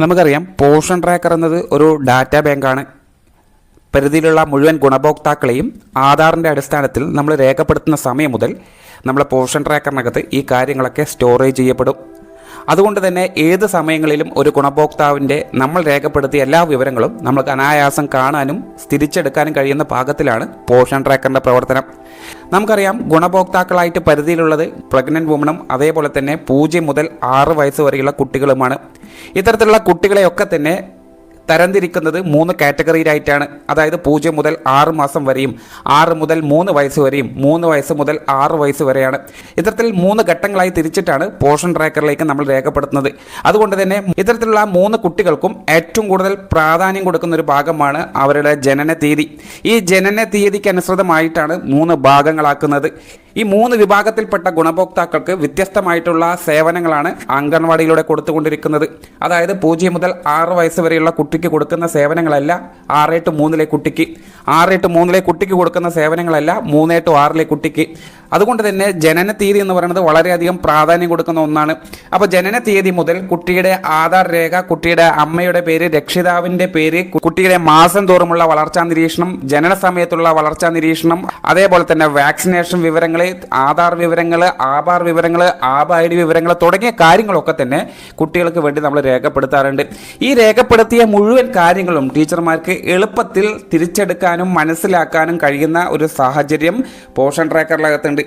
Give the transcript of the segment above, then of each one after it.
നമുക്കറിയാം portion tracker എന്നത് ഒരു ഡാറ്റാ ബാങ്കാണ് പരിധിയിലുള്ള മുഴുവൻ ഗുണഭോക്താക്കളെയും ആധാറിന്റെ അടിസ്ഥാനത്തിൽ നമ്മൾ രേഖപ്പെടുത്തുന്ന സമയം മുതൽ നമ്മളെ പോഷൻ ട്രാക്കറിനകത്ത് ഈ കാര്യങ്ങളൊക്കെ സ്റ്റോറേജ് ചെയ്യപ്പെടും. അതുകൊണ്ട് തന്നെ ഏത് സമയങ്ങളിലും ഒരു ഗുണഭോക്താവിന്റെ നമ്മൾ രേഖപ്പെടുത്തിയ എല്ലാ വിവരങ്ങളും നമ്മൾക്ക് അനായാസം കാണാനും തിരിച്ചെടുക്കാനും കഴിയുന്ന പാകത്തിലാണ് പോഷൻ ട്രാക്കറിന്റെ പ്രവർത്തനം. നമുക്കറിയാം ഗുണഭോക്താക്കളായിട്ട് പരിധിയിലുള്ളത് പ്രഗ്നന്റ് വുമണും അതേപോലെ തന്നെ പൂജ്യം മുതൽ ആറ് വയസ്സ് വരെയുള്ള കുട്ടികളുമാണ്. ഇത്തരത്തിലുള്ള കുട്ടികളെയൊക്കെ തന്നെ തരംതിരിക്കുന്നത് മൂന്ന് കാറ്റഗറിയിലായിട്ടാണ്. അതായത് പൂജ്യം മുതൽ ആറ് മാസം വരെയും ആറ് മുതൽ മൂന്ന് വയസ്സ് വരെയും മൂന്ന് വയസ്സ് മുതൽ ആറ് വയസ്സ് വരെയാണ്. ഇത്തരത്തിൽ മൂന്ന് ഘട്ടങ്ങളായി തിരിച്ചിട്ടാണ് പോഷൻ ട്രാക്കറിലേക്ക് നമ്മൾ രേഖപ്പെടുത്തുന്നത്. അതുകൊണ്ട് തന്നെ ഇത്തരത്തിലുള്ള മൂന്ന് കുട്ടികൾക്കും ഏറ്റവും കൂടുതൽ പ്രാധാന്യം കൊടുക്കുന്ന ഒരു ഭാഗമാണ് അവരുടെ ജനന തീയതി ഈ ജനന തീയതിക്ക് അനുസൃതമായിട്ടാണ് മൂന്ന് ഭാഗങ്ങളാക്കുന്നത്. ഈ മൂന്ന് വിഭാഗത്തിൽപ്പെട്ട ഗുണഭോക്താക്കൾക്ക് വ്യത്യസ്തമായിട്ടുള്ള സേവനങ്ങളാണ് അംഗൻവാടിയിലൂടെ കൊടുത്തുകൊണ്ടിരിക്കുന്നത്. അതായത് പൂജ്യം മുതൽ ആറ് വയസ്സ് വരെയുള്ള കുട്ടിക്ക് കൊടുക്കുന്ന സേവനങ്ങളല്ല ആറ് എട്ട് മൂന്നിലെ കുട്ടിക്ക്. ആറ് എട്ട് മൂന്നിലെ കുട്ടിക്ക് കൊടുക്കുന്ന സേവനങ്ങളല്ല മൂന്ന് എട്ട് ആറിലെ കുട്ടിക്ക്. അതുകൊണ്ട് തന്നെ ജനന തീയതി എന്ന് പറയുന്നത് വളരെയധികം പ്രാധാന്യം കൊടുക്കുന്ന ഒന്നാണ്. അപ്പോൾ ജനന തീയതി മുതൽ കുട്ടിയുടെ ആധാർ രേഖ കുട്ടിയുടെ അമ്മയുടെ പേര് രക്ഷിതാവിന്റെ പേര് കുട്ടിയുടെ മാസം തോറുമുള്ള വളർച്ചാ നിരീക്ഷണം ജനന സമയത്തുള്ള വളർച്ചാ നിരീക്ഷണം അതേപോലെ തന്നെ വാക്സിനേഷൻ വിവരങ്ങൾ ആധാർ വിവരങ്ങൾ ആധാർ വിവരങ്ങൾ ആബ് ഐ ഡി വിവരങ്ങൾ തുടങ്ങിയ കാര്യങ്ങളൊക്കെ തന്നെ കുട്ടികൾക്ക് വേണ്ടി നമ്മൾ രേഖപ്പെടുത്താറുണ്ട്. ഈ രേഖപ്പെടുത്തിയ മുഴുവൻ കാര്യങ്ങളും ടീച്ചർമാർക്ക് എളുപ്പത്തിൽ തിരിച്ചെടുക്കാനും മനസ്സിലാക്കാനും കഴിയുന്ന ഒരു സാഹചര്യം പോഷൻ ട്രാക്കറിനകത്തുണ്ട്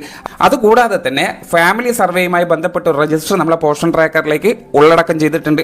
അതുകൂടാതെ തന്നെ ഫാമിലി സർവേയുമായി ബന്ധപ്പെട്ട രജിസ്റ്റർ നമ്മളെ പോഷൻ ട്രാക്കറിലേക്ക് ഉള്ളടക്കം ചെയ്തിട്ടുണ്ട്.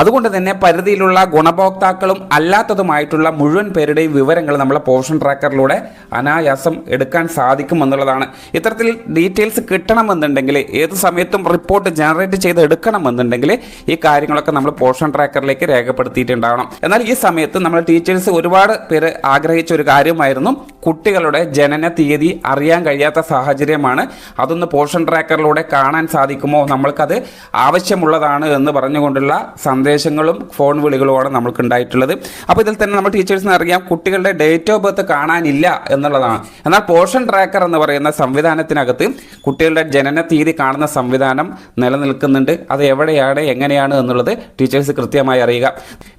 അതുകൊണ്ട് തന്നെ പരിധിയിലുള്ള ഗുണഭോക്താക്കളും അല്ലാത്തതുമായിട്ടുള്ള മുഴുവൻ പേരുടെയും വിവരങ്ങൾ നമ്മളെ പോഷൻ ട്രാക്കറിലൂടെ അനായാസം എടുക്കാൻ സാധിക്കും എന്നുള്ളതാണ് ഇത്തരത്തിൽ ഡീറ്റെയിൽസ് കിട്ടണമെന്നുണ്ടെങ്കിൽ ഏത് സമയത്തും റിപ്പോർട്ട് ജനറേറ്റ് ചെയ്ത് എടുക്കണമെന്നുണ്ടെങ്കിൽ ഈ കാര്യങ്ങളൊക്കെ നമ്മൾ പോഷൻ ട്രാക്കറിലേക്ക് രേഖപ്പെടുത്തിയിട്ടുണ്ടാവണം. എന്നാൽ ഈ സമയത്ത് നമ്മൾ ടീച്ചേഴ്സ് ഒരുപാട് പേര് ആഗ്രഹിച്ച ഒരു കാര്യമായിരുന്നു. കുട്ടികളുടെ ജനന തീയതി അറിയാൻ കഴിയാത്ത സാഹചര്യമാണ്. അതൊന്ന് പോഷൻ ട്രാക്കറിലൂടെ കാണാൻ സാധിക്കുമോ? നമ്മൾക്കത് ആവശ്യമുള്ളതാണ് എന്ന് പറഞ്ഞുകൊണ്ടുള്ള സന്ദേശങ്ങളും ഫോൺ വിളികളുമാണ് നമ്മൾക്ക് ഉണ്ടായിട്ടുള്ളത് അപ്പോൾ ഇതിൽ തന്നെ നമ്മൾ ടീച്ചേഴ്സിന് അറിയാം കുട്ടികളുടെ ഡേറ്റ് ഓഫ് ബർത്ത് കാണാനില്ല എന്നുള്ളതാണ്. എന്നാൽ പോഷൻ ട്രാക്കർ എന്ന് പറയുന്ന സംവിധാനത്തിനകത്ത് കുട്ടികളുടെ ജനന തീയതി കാണുന്ന സംവിധാനം നിലനിൽക്കുന്നുണ്ട്. അത് എവിടെയാണ് എങ്ങനെയാണ് എന്നുള്ളത് ടീച്ചേഴ്സ് കൃത്യമായി അറിയുക.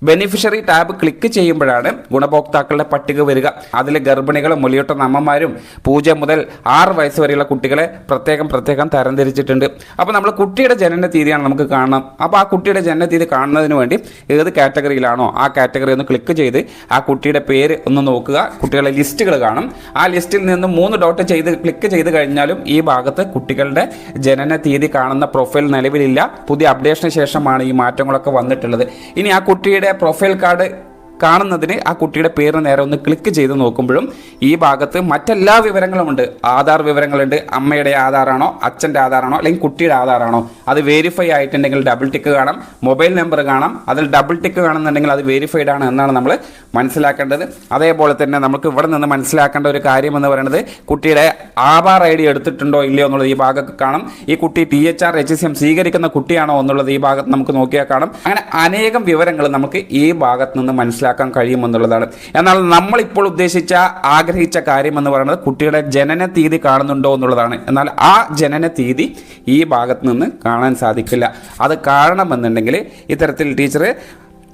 ബെനിഫിഷ്യറി ടാബ് ക്ലിക്ക് ചെയ്യുമ്പോഴാണ് ഗുണഭോക്താക്കളുടെ പട്ടിക വരിക. അതിലെ അതിൽ ഗർഭിണികളും മുലയൂട്ടുന്ന അമ്മമാരും പൂജ്യം മുതൽ ആറ് വയസ്സ് വരെയുള്ള കുട്ടികളെ പ്രത്യേകം പ്രത്യേകം തരംതിരിച്ചിട്ടുണ്ട്. അപ്പോൾ നമ്മൾ കുട്ടിയുടെ ജനന തീയതിയാണ് നമുക്ക് കാണണം. അപ്പോൾ ആ കുട്ടിയുടെ ജനന തീയതി കാണുന്നതിന് വേണ്ടി ഏത് കാറ്റഗറിയിലാണോ ആ കാറ്റഗറി ഒന്ന് ക്ലിക്ക് ചെയ്ത് ആ കുട്ടിയുടെ പേര് ഒന്ന് നോക്കുക. കുട്ടികളുടെ ലിസ്റ്റുകൾ കാണും. ആ ലിസ്റ്റിൽ നിന്ന് മൂന്ന് ഡോട്ട് ചെയ്ത് ക്ലിക്ക് ചെയ്ത് കഴിഞ്ഞാലും ഈ ഭാഗത്ത് കുട്ടികളുടെ ജനന തീയതി കാണുന്ന പ്രൊഫൈൽ നിലവിലില്ല. പുതിയ അപ്ഡേഷന് ശേഷമാണ് ഈ മാറ്റങ്ങളൊക്കെ വന്നിട്ടുള്ളത്. ഇനി ആ കുട്ടിയുടെ പ്രൊഫൈൽ കാർഡ് കാണുന്നതിന് ആ കുട്ടിയുടെ പേര് നേരെ ഒന്ന് ക്ലിക്ക് ചെയ്ത് നോക്കുമ്പോഴും ഈ ഭാഗത്ത് മറ്റെല്ലാ വിവരങ്ങളും ഉണ്ട് ആധാർ വിവരങ്ങളുണ്ട്. അമ്മയുടെ ആധാറാണോ അച്ഛന്റെ ആധാറാണോ അല്ലെങ്കിൽ കുട്ടിയുടെ ആധാറാണോ. അത് വെരിഫൈ ആയിട്ടുണ്ടെങ്കിൽ ഡബിൾ ടിക്ക് കാണാം. മൊബൈൽ നമ്പർ കാണാം. അതിൽ ഡബിൾ ടിക്ക് കാണുന്നുണ്ടെങ്കിൽ അത് വെരിഫൈഡ് ആണ് എന്നാണ് നമ്മൾ മനസ്സിലാക്കേണ്ടത്. അതേപോലെ തന്നെ നമുക്ക് ഇവിടെ നിന്ന് മനസ്സിലാക്കേണ്ട ഒരു കാര്യം എന്ന് പറയുന്നത് കുട്ടിയുടെ ആധാർ ഐ ഡി എടുത്തിട്ടുണ്ടോ ഇല്ലയോ എന്നുള്ളത് ഈ ഭാഗത്ത് കാണാം. ഈ കുട്ടി T H R H C M സ്വീകരിക്കുന്ന കുട്ടിയാണോ എന്നുള്ളത് ഈ ഭാഗത്ത് നമുക്ക് നോക്കിയാൽ കാണാം. അങ്ങനെ അനേകം വിവരങ്ങൾ നമുക്ക് ഈ ഭാഗത്ത് നിന്ന് മനസ്സിലാക്കാൻ കഴിയുമെന്നുള്ളതാണ്. എന്നാൽ നമ്മളിപ്പോൾ ഉദ്ദേശിച്ച ആഗ്രഹിച്ച കാര്യം എന്ന് പറയുന്നത് കുട്ടിയുടെ ജനന തീയതി കാണുന്നുണ്ടോ എന്നുള്ളതാണ്. എന്നാൽ ആ ജനന തീയതി ഈ ഭാഗത്ത് നിന്ന് കാണാൻ സാധിക്കില്ല. അത് കാണണമെന്നുണ്ടെങ്കിൽ ഇത്തരത്തിൽ ടീച്ചർ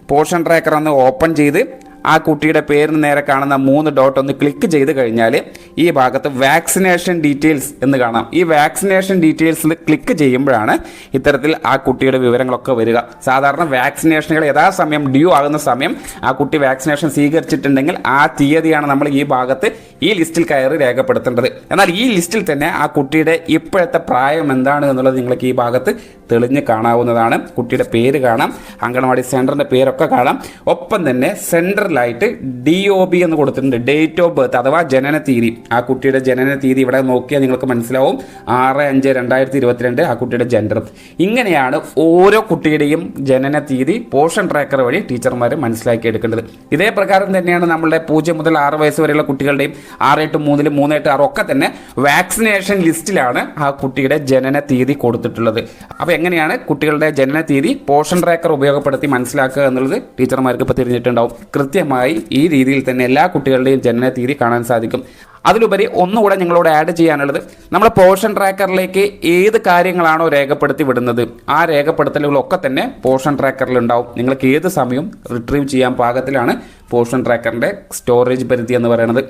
പോർഷൻ ട്രാക്കർ ഒന്ന് ഓപ്പൺ ചെയ്ത് ആ കുട്ടിയുടെ പേരിന് നേരെ കാണുന്ന മൂന്ന് ഡോട്ട് ഒന്ന് ക്ലിക്ക് ചെയ്ത് കഴിഞ്ഞാൽ ഈ ഭാഗത്ത് വാക്സിനേഷൻ ഡീറ്റെയിൽസ് എന്ന് കാണാം. ഈ വാക്സിനേഷൻ ഡീറ്റെയിൽസിൽ ക്ലിക്ക് ചെയ്യുമ്പോഴാണ് ഇത്തരത്തിൽ ആ കുട്ടിയുടെ വിവരങ്ങളൊക്കെ വരിക. സാധാരണ വാക്സിനേഷനുകൾ യഥാസമയം ഡ്യൂ ആകുന്ന സമയം ആ കുട്ടി വാക്സിനേഷൻ സ്വീകരിച്ചിട്ടുണ്ടെങ്കിൽ ആ തീയതിയാണ് നമ്മൾ ഈ ഭാഗത്ത് ഈ ലിസ്റ്റിൽ കയറി രേഖപ്പെടുത്തേണ്ടത്. എന്നാൽ ഈ ലിസ്റ്റിൽ തന്നെ ആ കുട്ടിയുടെ ഇപ്പോഴത്തെ പ്രായം എന്താണ് എന്നുള്ളത് നിങ്ങൾക്ക് ഈ ഭാഗത്ത് തെളിഞ്ഞ് കാണാവുന്നതാണ്. കുട്ടിയുടെ പേര് കാണാം അങ്കണവാടി സെന്ററിന്റെ പേരൊക്കെ കാണാം. ഒപ്പം തന്നെ സെന്ററിലായിട്ട് ഡി ഒ ബി എന്ന് കൊടുത്തിട്ടുണ്ട്. ഡേറ്റ് ഓഫ് ബർത്ത് അഥവാ ജനന തീയതി. ആ കുട്ടിയുടെ ജനന തീയതി ഇവിടെ നോക്കിയാൽ നിങ്ങൾക്ക് മനസ്സിലാവും. ആറ് അഞ്ച് രണ്ടായിരത്തി ഇരുപത്തിരണ്ട് ആ കുട്ടിയുടെ ജെൻഡർ ഇങ്ങനെയാണ് ഓരോ കുട്ടിയുടെയും ജനന തീയതി പോഷൻ ട്രാക്കർ വഴി ടീച്ചർമാർ മനസ്സിലാക്കി എടുക്കേണ്ടത്. ഇതേ പ്രകാരം തന്നെയാണ് നമ്മളുടെ പൂജ്യം മുതൽ ആറ് വയസ്സ് വരെയുള്ള കുട്ടികളുടെയും ആറ് എട്ട് മൂന്നിൽ മൂന്ന് എട്ട് ആറ് ഒക്കെ തന്നെ വാക്സിനേഷൻ ലിസ്റ്റിലാണ് ആ കുട്ടിയുടെ ജനന തീയതി കൊടുത്തിട്ടുള്ളത്. അപ്പോൾ എങ്ങനെയാണ് കുട്ടികളുടെ ജനന തീയതി പോഷൻ ട്രാക്കർ ഉപയോഗപ്പെടുത്തി മനസ്സിലാക്കുക എന്നുള്ളത് ടീച്ചർമാർക്ക് ഇപ്പോൾ തിരിഞ്ഞിട്ടുണ്ടാവും. കൃത്യം കൃത്യമായി ഈ രീതിയിൽ തന്നെ എല്ലാ കുട്ടികളുടെയും ജനന തീയതി കാണാൻ സാധിക്കും. അതിലുപരി ഒന്നുകൂടെ നിങ്ങളോട് ആഡ് ചെയ്യാനുള്ളത് നമ്മുടെ പോർഷൻ ട്രാക്കറിലേക്ക് ഏത് കാര്യങ്ങളാണോ രേഖപ്പെടുത്തി വിടുന്നത് ആ രേഖപ്പെടുത്തലുകളൊക്കെ തന്നെ പോർഷൻ ട്രാക്കറിൽ ഉണ്ടാവും നിങ്ങൾക്ക് ഏത് സമയവും റിട്രീവ് ചെയ്യാൻ പാകത്തിലാണ് പോർഷൻ ട്രാക്കറിന്റെ സ്റ്റോറേജ് പരിധി എന്ന് പറയുന്നത്.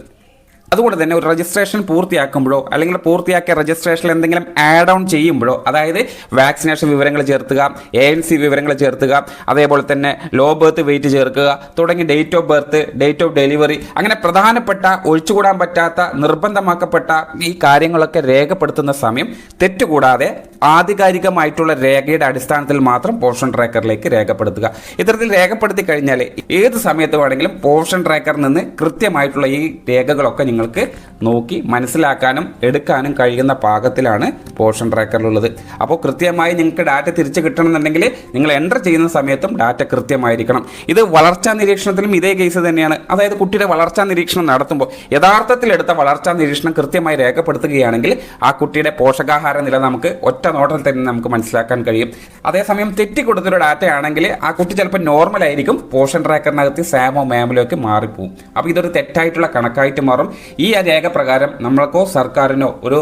അതുകൊണ്ട് തന്നെ ഒരു രജിസ്ട്രേഷൻ പൂർത്തിയാക്കുമ്പോഴോ അല്ലെങ്കിൽ പൂർത്തിയാക്കിയ രജിസ്ട്രേഷനിൽ എന്തെങ്കിലും ആഡ് ഓൺ ചെയ്യുമ്പോഴോ അതായത് വാക്സിനേഷൻ വിവരങ്ങൾ ചേർത്തുക എ എൻ സി വിവരങ്ങൾ ചേർത്തുക അതേപോലെ തന്നെ ലോ ബർത്ത് വെയിറ്റ് ചേർക്കുക തുടങ്ങി date of birth date of delivery അങ്ങനെ പ്രധാനപ്പെട്ട ഒഴിച്ചുകൂടാൻ പറ്റാത്ത നിർബന്ധമാക്കപ്പെട്ട ഈ കാര്യങ്ങളൊക്കെ രേഖപ്പെടുത്തുന്ന സമയം തെറ്റുകൂടാതെ ആധികാരികമായിട്ടുള്ള രേഖയുടെ അടിസ്ഥാനത്തിൽ മാത്രം പോർഷൻ ട്രാക്കറിലേക്ക് രേഖപ്പെടുത്തുക. ഇത്തരത്തിൽ രേഖപ്പെടുത്തി കഴിഞ്ഞാൽ ഏത് സമയത്ത് വേണമെങ്കിലും പോർഷൻ ട്രാക്കറിൽ നിന്ന് കൃത്യമായിട്ടുള്ള ഈ രേഖകളൊക്കെ നിങ്ങൾക്ക് നോക്കി മനസ്സിലാക്കാനും എടുക്കാനും കഴിയുന്ന പാകത്തിലാണ് പോർഷൻ ട്രാക്കറിലുള്ളത്. അപ്പോൾ കൃത്യമായി നിങ്ങൾക്ക് ഡാറ്റ തിരിച്ചു കിട്ടണമെന്നുണ്ടെങ്കിൽ നിങ്ങൾ എന്റർ ചെയ്യുന്ന സമയത്തും ഡാറ്റ കൃത്യമായിരിക്കണം. ഇത് വളർച്ചാ നിരീക്ഷണത്തിലും ഇതേ കേസ് തന്നെയാണ്. അതായത് കുട്ടിയുടെ വളർച്ചാ നിരീക്ഷണം നടത്തുമ്പോൾ യഥാർത്ഥത്തിൽ എടുത്ത വളർച്ചാ നിരീക്ഷണം കൃത്യമായി രേഖപ്പെടുത്തുകയാണെങ്കിൽ ആ കുട്ടിയുടെ പോഷകാഹാര നില നമുക്ക് ഒറ്റ നോട്ടത്തിൽ തന്നെ നമുക്ക് മനസ്സിലാക്കാൻ കഴിയും. അതേസമയം തെറ്റിക്കൊടുത്തൊരു ഡാറ്റ ആണെങ്കിൽ ആ കുട്ടി ചിലപ്പോൾ നോർമൽ ആയിരിക്കും. പോഷൻ ട്രാക്കറിനകത്ത് സാമോ മാമിലോ ഒക്കെ മാറിപ്പോവും. അപ്പോൾ ഇതൊരു തെറ്റായിട്ടുള്ള കണക്കായിട്ട് മാറും. ഈ രേഖ പ്രകാരം നമ്മൾക്കോ സർക്കാരിനോ ഒരു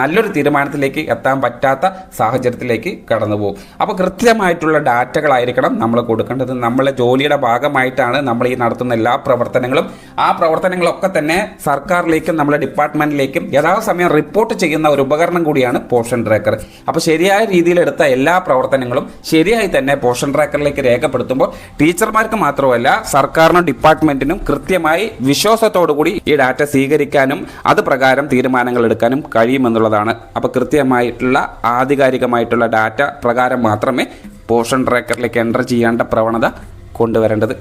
നല്ലൊരു തീരുമാനത്തിലേക്ക് എത്താൻ പറ്റാത്ത സാഹചര്യത്തിലേക്ക് കടന്നു പോകും. അപ്പോൾ കൃത്യമായിട്ടുള്ള ഡാറ്റകളായിരിക്കണം നമ്മൾ കൊടുക്കേണ്ടത്. നമ്മളെ ജോലിയുടെ ഭാഗമായിട്ടാണ് നമ്മൾ ഈ നടത്തുന്ന എല്ലാ പ്രവർത്തനങ്ങളും ആ പ്രവർത്തനങ്ങളൊക്കെ തന്നെ സർക്കാരിലേക്കും നമ്മുടെ ഡിപ്പാർട്ട്മെന്റിലേക്കും യഥാസമയം റിപ്പോർട്ട് ചെയ്യുന്ന ഒരു ഉപകരണം കൂടിയാണ് പോഷൻ ട്രാക്കർ. അപ്പോൾ ശരിയായ രീതിയിൽ എടുത്ത എല്ലാ പ്രവർത്തനങ്ങളും ശരിയായി തന്നെ പോഷൻ ട്രാക്കറിലേക്ക് രേഖപ്പെടുത്തുമ്പോൾ ടീച്ചർമാർക്ക് മാത്രമല്ല സർക്കാരിനും ഡിപ്പാർട്ട്മെന്റിനും കൃത്യമായി വിശ്വാസത്തോടുകൂടി ഈ ഡാറ്റ സ്വീകരിക്കാനും അത് പ്രകാരം തീരുമാനങ്ങൾ എടുക്കാനും കഴിയുമെന്നുള്ളതാണ്. അപ്പോൾ കൃത്യമായിട്ടുള്ള ആധികാരികമായിട്ടുള്ള ഡാറ്റ പ്രകാരം മാത്രമേ പോഷൻ ട്രാക്കറിലേക്ക് എന്റർ ചെയ്യേണ്ട പ്രവണത കൊണ്ടുവരേണ്ടത്.